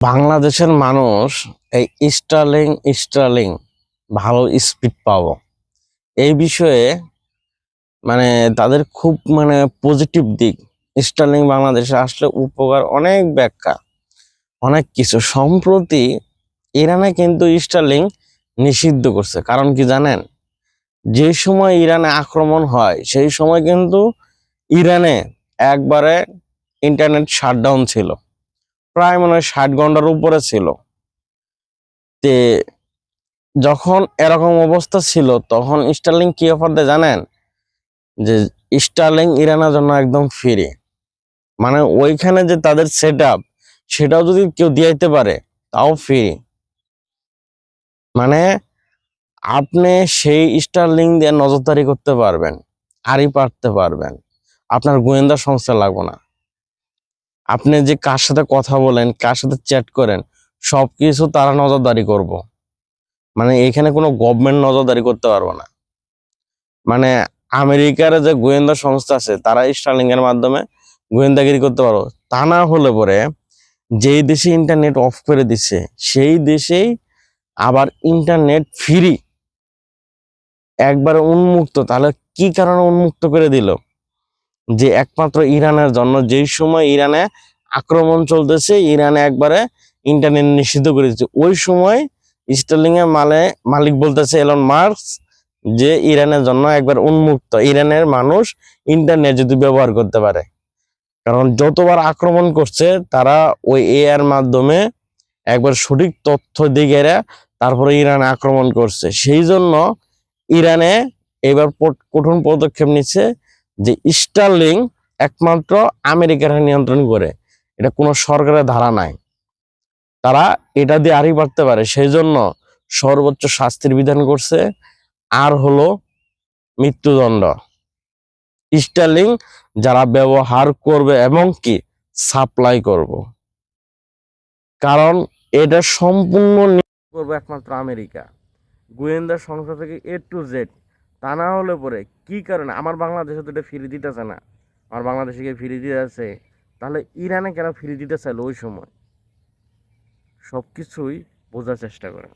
বাংলাদেশের মানুষ এই স্টার্লিং স্টার্লিং ভালো স্পিড পাবো। এই বিষয়ে মানে তাদের খুব মানে পজিটিভ দিক। স্টার্লিং বাংলাদেশে আসলে উপকার অনেক ব্যাখ্যা, অনেক কিছু। সম্প্রতি ইরানে কিন্তু স্টার্লিং নিষিদ্ধ করছে। কারণ কি জানেন? যে সময় ইরানে আক্রমণ হয়, সেই সময় কিন্তু ইরানে একবারে ইন্টারনেট শাটডাউন ছিল। প্রায় মনে হয় ষাট ঘণ্টার উপরে ছিল। তে যখন এরকম অবস্থা ছিল, তখন স্টারলিং কি অফার দেয় জানেন? যে স্টারলিং ইরানের জন্য একদম ফ্রি মানে ওইখানে যে তাদের সেট আপ সেটাও যদি কেউ দিয়াইতে পারে, তাও ফ্রি মানে আপনি সেই স্টারলিং দিয়ে নজরদারি করতে পারবেন আরই পারতে পারবেন। আপনার গোয়েন্দা সংস্থা লাগবে না। আপনি যে কার সাথে কথা বলেন, কার সাথে চ্যাট করেন সব কিছু তারা নজরদারি করব। মানে এখানে কোনো গভর্নমেন্ট নজরদারি করতে পারব না। মানে আমেরিকার যে গোয়েন্দা সংস্থা আছে, তারা স্টার্লিং এর মাধ্যমে গোয়েন্দাগিরি করতে পারো তা না হলে পরে যেই দেশে ইন্টারনেট অফ করে দিচ্ছে সেই দেশেই আবার ইন্টারনেট ফ্রি একবার উন্মুক্ত, তাহলে কি কারণে উন্মুক্ত করে দিল? যে একমাত্র ইরানের জন্য যেই সময় ইরানে আক্রমণ চলতেছে, ইরানে একবারে ইন্টারনেট নিষিদ্ধ করে দিচ্ছে। ওই সময় স্টার্লিং এর মালে, মালিক বলতেছে এলন মার্কস যে ইরানের জন্য একবার উন্মুক্ত। ইরানের মানুষ ইন্টারনেট যদি ব্যবহার করতে পারে। কারণ যতবার আক্রমণ করছে, তারা ওই এআর মাধ্যমে একবার সঠিক তথ্য দিকে তারপরে ইরানে আক্রমণ করছে। সেই জন্য ইরানে এবার কঠোর পদক্ষেপ নিচ্ছে। যে স্টারলিং একমাত্র আমেরিকার নিয়ন্ত্রণ করে। এটা কোনো সরকারের ধারা নাই। তারা এটা দিয়ে আরই বাড়তে পারে সেই জন্য সর্বোচ্চ শাস্তির বিধান করছে। আর হলো মৃত্যুদণ্ড। স্টারলিং যারা ব্যবহার করবে এবং কি সাপ্লাই করব। কারণ এটা সম্পূর্ণ করবে একমাত্র আমেরিকা। গোয়েন্দা সংস্থা থেকে এ টু জেড তা না হলে পরে কি কারণে? আমার বাংলাদেশে তো এটা ফিরে দিতেছে না। আমার বাংলাদেশে গিয়ে ফিরে দিতে আছে তাহলে ইরানে কেন ফিরে দিতে চাইলো ওই সময়? সব কিছুই বোঝার চেষ্টা করে